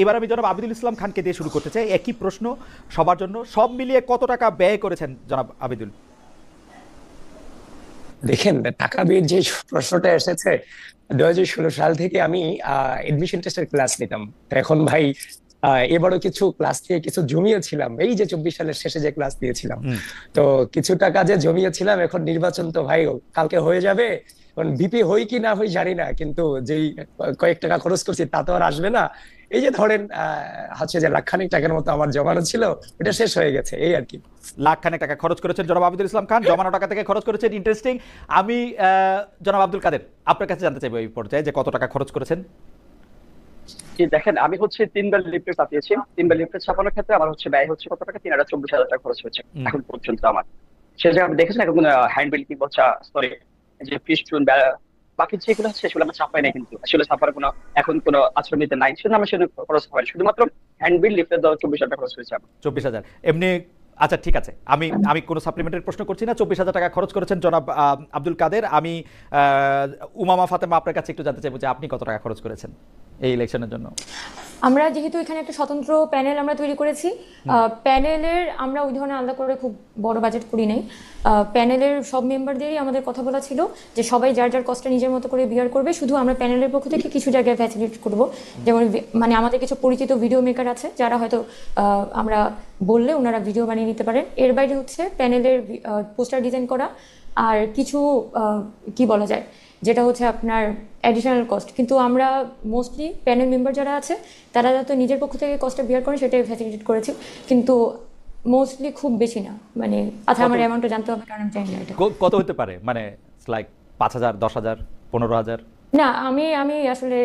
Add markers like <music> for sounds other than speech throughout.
এবার আমি জনাব আবিদুল ইসলাম খানকে দিয়ে শুরু করতে চাই। একই প্রশ্ন সবার জন্য। সব মিলিয়ে কত টাকা ব্যয় করেছেন জনাব আবিদুল? দেখেন টাকা বিয়ের যে প্রশ্নটা এসেছে দু হাজার ষোলো সাল থেকে আমি এডমিশন টেস্টের ক্লাস নিতাম। এখন ভাই এবারও কিছু ক্লাস দিয়ে কিছু জমিয়েছিলাম। এই যে চব্বিশ সালের শেষে যে ক্লাস দিয়েছিলাম। তো কিছু টাকা যে জমিয়েছিলাম এখন নির্বাচন তো ভাই কালকে হয়ে যাবে। এখন বিপি হই কি না হই জানি না কিন্তু যেই কয়েক টাকা খরচ করছি তা তো আর আসবে না। এই যে ধরেন আহ হচ্ছে যে লাখখানিক টাকার মতো আমার জমানো ছিল এটা শেষ হয়ে গেছে এই আর কি। লাখ খানেক টাকা খরচ করেছেন জনাব আবিদুল ইসলাম খান। জমানো টাকা থেকে খরচ করেছেন ইন্টারেস্টিং আমি জনাব আব্দুল কাদের আপনার কাছে জানতে চাইব এই পর্যায়ে যে কত টাকা খরচ করেছেন? জি দেখেন আমি হচ্ছে তিনবার লিফলেট ছাপিয়েছি তিনবার লিফলেট ছাপানোর ক্ষেত্রে আমার হচ্ছে ব্যয় হচ্ছে কত টাকা? তিন হাজার চব্বিশ হাজার টাকা খরচ হয়েছে এখন পর্যন্ত আমার। সে জায়গায় আপনি দেখেছেন এখন হ্যান্ড বিল কি বলছে সরি যে ফিস্টুন বাকি যেগুলো আছে সেগুলো আমরা ছাপাই না কিন্তু। আসলে ছাপার কোনো এখন কোনো আশ্রমিতে নাই, সেজন্য আমরা সেটা খরচ হয় শুধুমাত্র হ্যান্ড বিল লিফলেট দেওয়া চব্বিশ হাজার খরচ হয়েছে চব্বিশ হাজার। এমনি আচ্ছা ঠিক আছে। আমি আমি কোনো সাপ্লিমেন্টের প্রশ্ন করছি না। চব্বিশ হাজার টাকা খরচ করেছেন জনাব আব্দুল কাদের। আমি উমামা ফাতেমা আপনার কাছে একটু জানতে চাইব যে আপনি কত টাকা খরচ করেছেন? এই ইলেকশনের জন্য? আমরা যেহেতু এখানে একটা স্বতন্ত্র প্যানেল আমরা তৈরি করেছি প্যানেলের আমরা ওই ধরনের আলাদা করে খুব বড় বাজেট করি নাই। প্যানেলের সব মেম্বারদেরই আমাদের কথা বলা ছিল যে সবাই যার যার কষ্টটা নিজের মতো করে বিয়ার করবে শুধু আমরা প্যানেলের পক্ষ থেকে কিছু জায়গায় ফ্যাসিলিটেট করব। যেমন মানে আমাদের কিছু পরিচিত ভিডিও মেকার আছে যারা হয়তো আমরা বললে ওনারা ভিডিও বানিয়ে নিতে পারেন। এর বাইরে হচ্ছে প্যানেলের পোস্টার ডিজাইন করা। আর কিছু কি বলা যায়? যেটা হচ্ছে আপনার অ্যাডিশনাল কস্ট কিন্তু আমরা মোস্টলি প্যানেল মেম্বার যারা আছে তারা যাতে নিজের পক্ষ থেকে কস্টটা বিয়ার করে সেটাই ফ্যাসিলিটেট করেছি। কিন্তু মোস্টলি খুব বেশি না। মানে আচ্ছা আমার অ্যামাউন্টটা জানতে হবে কারণ আমি জানি না এটা। কত হতে পারে? মানে লাইক পাঁচ হাজার দশ হাজার পনেরো হাজার? না আমি আমি আসলে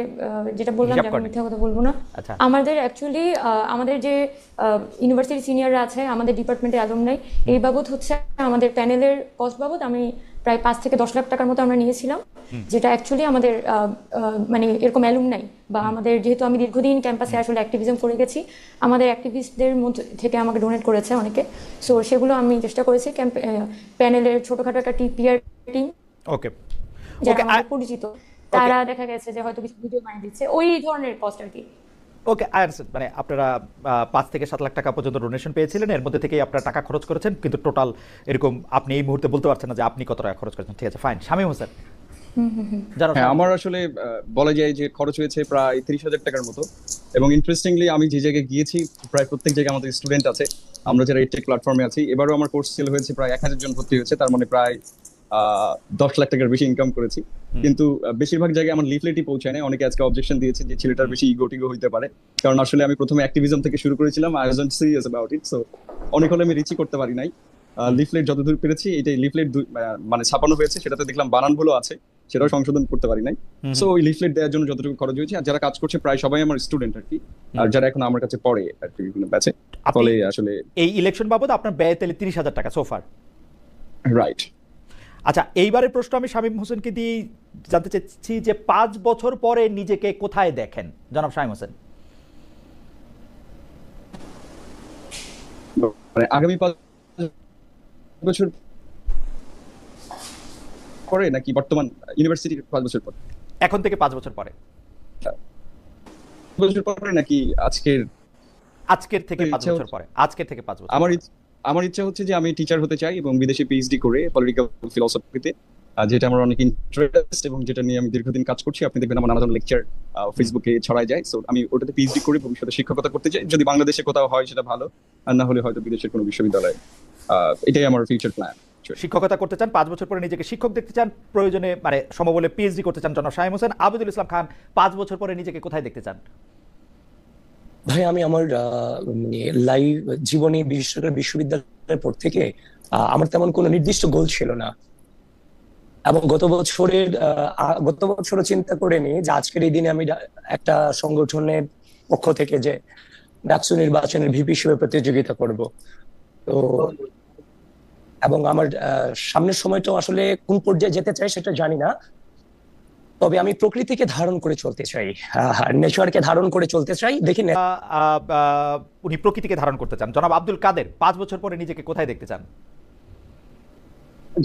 যেটা বললাম যে আমি মিথ্যা কথা বলব না। আচ্ছা। আমাদের অ্যাকচুয়ালি আমাদের যে ইউনিভার্সিটি সিনিয়ররা আছে আমাদের ডিপার্টমেন্টে অ্যালুমনাই এই বাবদ হচ্ছে আমাদের প্যানেলের কস্ট বাবদ আমি প্রায় পাঁচ থেকে দশ লাখ টাকার মতো আমরা নিয়েছিলাম যেটা অ্যাকচুয়ালি আমাদের মানে এরকম অ্যালুমনাই বা আমাদের যেহেতু আমি দীর্ঘদিন ক্যাম্পাসে আসলে অ্যাক্টিভিজম করে গেছি আমাদের অ্যাক্টিভিস্টদের মধ্যে থেকে আমাকে ডোনেট করেছে অনেকে। সো সেগুলো আমি চেষ্টা করেছি ক্যাম্প প্যানেলের ছোটোখাটো একটা পিআর টিম ওকে পরিচিত। তারা দেখা গেছে যে হয়তো কিছু ভিডিও বানিয়ে দিচ্ছে। ওই ধরনের কস্ট আর কি। ওকে আর মানে আপনারা পাঁচ থেকে সাত লাখ টাকা পর্যন্ত ডোনেশন পেয়েছিলেন। এর মধ্যে থেকেই আপনারা টাকা খরচ করেছেন। কিন্তু টোটাল এরকম আপনি এই মুহূর্তে বলতে পারছেন না যে আপনি কত টাকা খরচ করেছেন। ঠিক আছে ফাইন শামীম হোসেন। হ্যাঁ আমার আসলে বলা যায় যে খরচ হয়েছে প্রায় তিরিশ হাজার টাকার মতো। এবং ইন্টারেস্টিংলি আমি যে জায়গায় গিয়েছি প্রায় প্রত্যেক জায়গায় আমাদের স্টুডেন্ট আছে। আমরা যারা এই টেক প্ল্যাটফর্মে আছি এবারও আমার কোর্স সেল হয়েছে প্রায় এক হাজার জন ভর্তি হয়েছে। তার মানে প্রায় আহ, দশ লাখ টাকার বেশি ইনকাম করেছি। কিন্তু বেশিরভাগ জায়গায় আমার লিফলেটই পৌঁছায় না অনেকে আজকে অবজেকশন দিয়েছে যে ছেলেটার বেশি ইগো টিগো হইতে পারে। কারণ আসলে আমি প্রথমে অ্যাক্টিভিজম থেকে শুরু করেছিলাম। I was serious about it so অনেক হলে আমি রিচই করতে পারি নাই। লিফলেট যতদূর পেরেছি এটাই লিফলেট মানে ছাপানো হয়েছে। সেটাতে দেখলাম বানান বানানগুলো আছে সেটাও সংশোধন করতে পারি নাই। সো ওই লিফলেট দেওয়ার জন্য যতটুকু খরচ হয়েছে আর যারা কাজ করছে প্রায় সবাই আমার স্টুডেন্ট আর কি। আর যারা এখন আমার কাছে পড়ে আর কি বিভিন্ন ব্যাচে ফলে আসলে এই ইলেকশন বাবদ আপনার ব্যয় তাহলে তিরিশ হাজার টাকা সোফার রাইট আচ্ছা এইবারের প্রশ্ন আমি শামীম হোসেনকে দিয়ে জানতে চাচ্ছি যে পাঁচ বছর পরে নিজেকে কোথায় দেখেন? জনাব শামীম হোসেন। মানে আগামী পাঁচ বছর পরে নাকি বর্তমান ইউনিভার্সিটির পাঁচ বছর পর? এখন থেকে পাঁচ বছর পরে। বছর পরে নাকি আজকের? আজকের থেকে পাঁচ বছর পরে। আজকের থেকে পাঁচ বছর আমার আমার ইচ্ছা হচ্ছে যে আমি টিচার হতে চাই এবং বিদেশে পিএইচডি করে পলিটিক্যাল ফিলোসফিতে যেটা আমার অনেক ইন্টারেস্ট এবং যেটা নিয়ে আমি দীর্ঘদিন কাজ করছি। আপনি দেখবেন আমার নানা লেকচার ফেসবুকে ছড়ায় যায়। সো আমি ওটাতে পিএইচডি করে ভবিষ্যতে শিক্ষকতা করতে চাই। যদি বাংলাদেশে কোথাও হয়, সেটা ভালো। আর না হলে হয়তো বিদেশের কোনো বিশ্ববিদ্যালয়ে। এটাই আমার ফিউচার প্ল্যান শিক্ষকতা করতে চান, পাঁচ বছর পরে নিজেকে শিক্ষক দেখতে চান, প্রয়োজনে মানে সমবলে পিএইচডি করতে চান জনাব শামীম হোসেন। আবিদুল ইসলাম খান, পাঁচ বছর পরে নিজেকে কোথায় দেখতে চান? ভাই, আমি আমার মানে লাইভ জীবনে বিশেষ করে বিশ্ববিদ্যালয়ের পর থেকে আমার তেমন কোনো নির্দিষ্ট গোল ছিল না। এবং গত বছরের গত বছরও চিন্তা করে নি যে আজকের এই দিনে আমি একটা সংগঠনের পক্ষ থেকে যে ডাকসু নির্বাচনের ভিপি হিসেবে প্রতিযোগিতা করব। তো এবং আমার সামনের সময়টাও আসলে কোন পর্যায়ে যেতে চাই সেটা জানি না। তবে আমি প্রকৃতিকে ধারণ করে চলতে চাই নেচারকে ধারণ করে চলতে চাই। দেখি উনি প্রকৃতিকে ধারণ করতে চান। জনাব আব্দুল কাদের পাঁচ বছর পরে নিজেকে কোথায় দেখতে চান?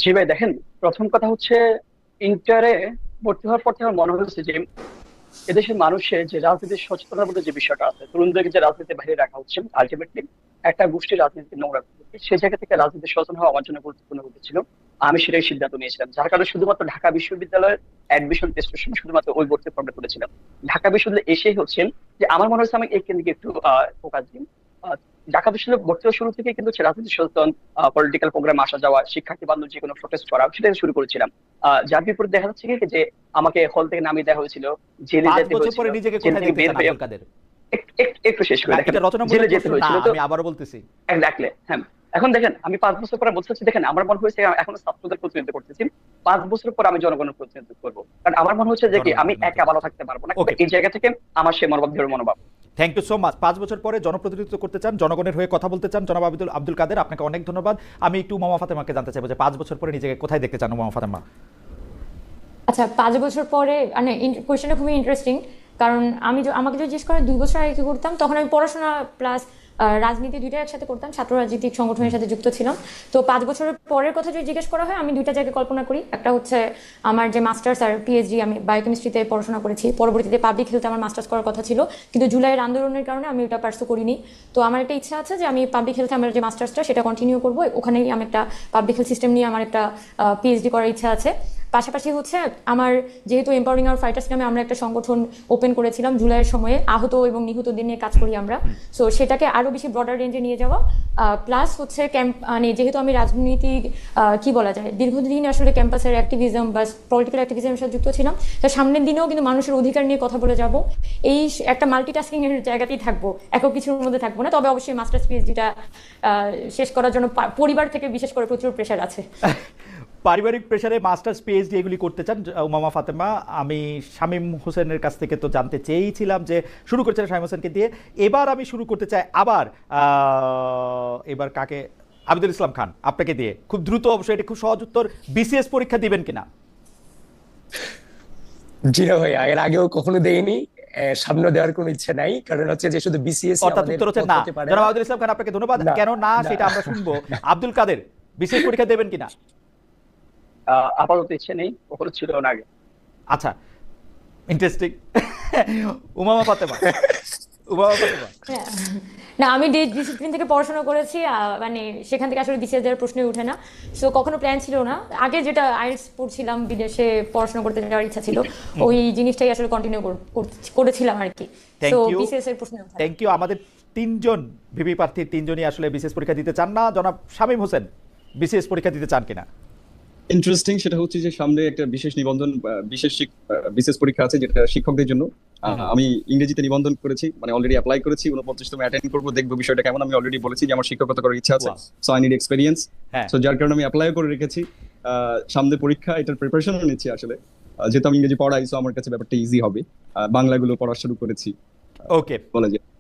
জি ভাই দেখেন প্রথম কথা হচ্ছে ইন্টারে ভর্তি হওয়ার পর থেকে আমার মনে হচ্ছে যে এদেশের মানুষের যে রাজনীতির সচেতনার মধ্যে যে বিষয়টা আছে তরুণদেরকে যে রাজনীতির বাইরে রাখা হচ্ছে আলটিমেটলি একটা গোষ্ঠীর রাজনীতি নোংরা করতে সেই জায়গা থেকে রাজনীতি সচেতন হওয়া আমার জন্য গুরুত্বপূর্ণ হতে ছিল। আমি সেটাই সিদ্ধান্ত নিয়েছিলাম। যার কারণে শুধুমাত্র ঢাকা বিশ্ববিদ্যালয়ের অ্যাডমিশন সময় শুধুমাত্র ওই ভর্তি ফর্মটা করেছিলাম ঢাকা বিশ্ববিদ্যালয়ে এসেই হচ্ছে যে আমার মনে হচ্ছে আমি এই কেন্দ্রিক একটু ফোকাস আহ, ঢাকা বিশ্ববিদ্যালয় ভর্তি শুরু থেকে কিন্তু রাজনীতি সচেতন পলিটিক্যাল প্রোগ্রাম আসা যাওয়া শিক্ষার্থী বান্ধব যে কোনো প্রোটেস্ট করা সেটা শুরু করেছিলাম। আহ, যার বিপরীতে দেখা যাচ্ছে কি যে আমাকে হল থেকে নামিয়ে দেওয়া হয়েছিল। জেলে যেতে হয়েছিল। হয়ে একটু শেষ করে না, দেখেন। এটা রচনামূলক জেলে যেতে হয়েছিল আমি আবারও বলতেছি। হ্যাঁ। এখন দেখেন আমি পাঁচ বছর পরে বলতে চাচ্ছি দেখেন আমার মনে হয়েছে এখন ছাত্রদের প্রতিনিধিত্ব করতেছি। পাঁচ বছর পর আমি জনগণের প্রতিনিধিত্ব করব। কারণ আমার মনে হচ্ছে যে কি আমি একা ভালো থাকতে পারব না। এই জায়গা থেকে আমার সে মনোভাব দৃঢ় মনোভাব। থ্যাংক ইউ সো মাচ পাঁচ বছর পরে জনপ্রতিনিধিত্ব করতে চান জনগণের হয়ে কথা বলতে চান জনাব আব্দুল আব্দুল কাদের আপনাকে অনেক ধন্যবাদ। আমি একটু মামা ফাতেমাকে জানতে চাইব যে পাঁচ বছর পরে নিজেকে কোথায় দেখতে চান মামা ফাতেমা? আচ্ছা পাঁচ বছর পরে মানে কোয়েশ্চেনটা খুবই ইন্টারেস্টিং কারণ আমি আমাকে যদি জিজ্ঞেস করে দুই বছর আগে কি করতাম তখন আমি পড়াশোনা প্লাস রাজনীতি দুইটা একসাথে করতাম, ছাত্র রাজনৈতিক সংগঠনের সাথে যুক্ত ছিলাম। তো পাঁচ বছরের পরের কথা যদি জিজ্ঞেস করা হয়, আমি দুইটা জায়গায় কল্পনা করি। একটা হচ্ছে আমার যে মাস্টার্স আর পিএইচডি আমি বায়োকেমিস্ট্রিতে পড়াশোনা করেছি। পরবর্তীতে পাবলিক হেলথে আমার মাস্টার্স করার কথা ছিল। কিন্তু জুলাইয়ের আন্দোলনের কারণে আমি ওটা পার্সু করিনি। তো আমার একটা ইচ্ছা আছে যে আমি পাবলিক হেলথে আমার যে মাস্টার্সটা, সেটা কন্টিনিউ করব। ওখানেই আমি একটা পাবলিক হেলথ সিস্টেম নিয়ে আমার একটা পিএইচডি করার ইচ্ছা আছে। পাশাপাশি হচ্ছে আমার যেহেতু এম্পাওয়ারিং আর ফাইটার্স নামে আমরা একটা সংগঠন ওপেন করেছিলাম জুলাইয়ের সময়ে আহত এবং নিহতদের নিয়ে কাজ করি আমরা। সো সেটাকে আরও বেশি ব্রডার রেঞ্জে নিয়ে যাওয়া। প্লাস হচ্ছে ক্যাম্প মানে যেহেতু আমি রাজনীতিক আহ, কি বলা যায়? দীর্ঘদিন আসলে ক্যাম্পাসের অ্যাক্টিভিজম বা পলিটিক্যাল অ্যাক্টিভিজমের সাথে যুক্ত ছিলাম। তো সামনের দিনেও কিন্তু মানুষের অধিকার নিয়ে কথা বলে যাব। এই একটা মাল্টিটাস্কিং এর জায়গাতেই থাকব। একক কিছুর মধ্যে থাকব না। তবে অবশ্যই মাস্টার্স পিএইচডিটা শেষ করার জন্য পরিবার থেকে বিশেষ করে প্রচুর প্রেশার আছে। <laughs> পারিবারিক প্রেসারে মাস্টার্স পিএইচডি এগুলি করতে চান জ- মামা ফাতেমা আমি শামীম হোসেনের কাছ থেকে তো জানতে চেয়েছিলাম যে শুরু করেছিলেন শামীম হোসেনকে দিয়ে। এবার আমি শুরু করতে চাই আবার এবার কাকে? আবিদুল ইসলাম খান আপনাকে দিয়ে। খুব দ্রুত অবশ্যই এটা খুব সহজ উত্তর। বিসিএস পরীক্ষা দিবেন কিনা? জি না এর আগেও কখনো দেইনি সামনে দেওয়ার কোনো ইচ্ছে নাই। কারণ হচ্ছে যে শুধু বিসিএস অর্থাৎ উত্তর হচ্ছে না। জনাব আব্দুল ইসলাম খান আপনাকে ধন্যবাদ। কেন না। সেটা আমরা শুনব। আব্দুল কাদের? বিসিএস পরীক্ষা দেবেন কিনা? আপাতত ইচ্ছে নেই কখনো ছিল না আগে। আচ্ছা ইন্টারেস্টিং উমামা ফাতেমা উমামা ফাতেমা। না আমি ডিসিপ্লিন থেকে পড়াশোনা করেছি মানে সেখান থেকে আসলে বিসিএস দেওয়ার প্রশ্নই ওঠে না। সো কখনো প্ল্যান ছিল না। আগে যেটা আইএলস পড়ছিলাম বিদেশে পড়াশোনা করতে যাওয়ার ইচ্ছা ছিল ওই জিনিসটাই আসলে কন্টিনিউ করেছিলাম আর কি। তো বিসিএস এর প্রশ্ন থ্যাংক ইউ আমাদের তিনজন ভিপি প্রার্থী তিনজনই আসলে বিশেষ পরীক্ষা দিতে চান না। জনাব শামীম হোসেন বিশেষ পরীক্ষা দিতে চান কিনা? ইন্টারেস্টিং সেটা হচ্ছে যে সামনে একটা বিশেষ নিবন্ধন বিশেষ বিশেষ পরীক্ষা আছে যেটা শিক্ষকদের জন্য। আমি ইংরেজিতে নিবন্ধন করেছি মানে অলরেডি অ্যাপ্লাই করেছি উনপঞ্চাশতম অ্যাটেন্ড করব দেখব বিষয়টা কেমন। আমি অলরেডি বলেছি যে আমার শিক্ষকতা করার ইচ্ছা আছে so I need experience so যার কারণে আমি অ্যাপ্লাই করে রেখেছি। আহ, সামনে পরীক্ষা এটার প্রিপারেশনও নিচ্ছি আসলে। যেহেতু আমি ইংরেজি পড়াই সো আমার কাছে ব্যাপারটা ইজি হবে। বাংলাগুলো পড়া শুরু করেছি। ওকে বলা যায়।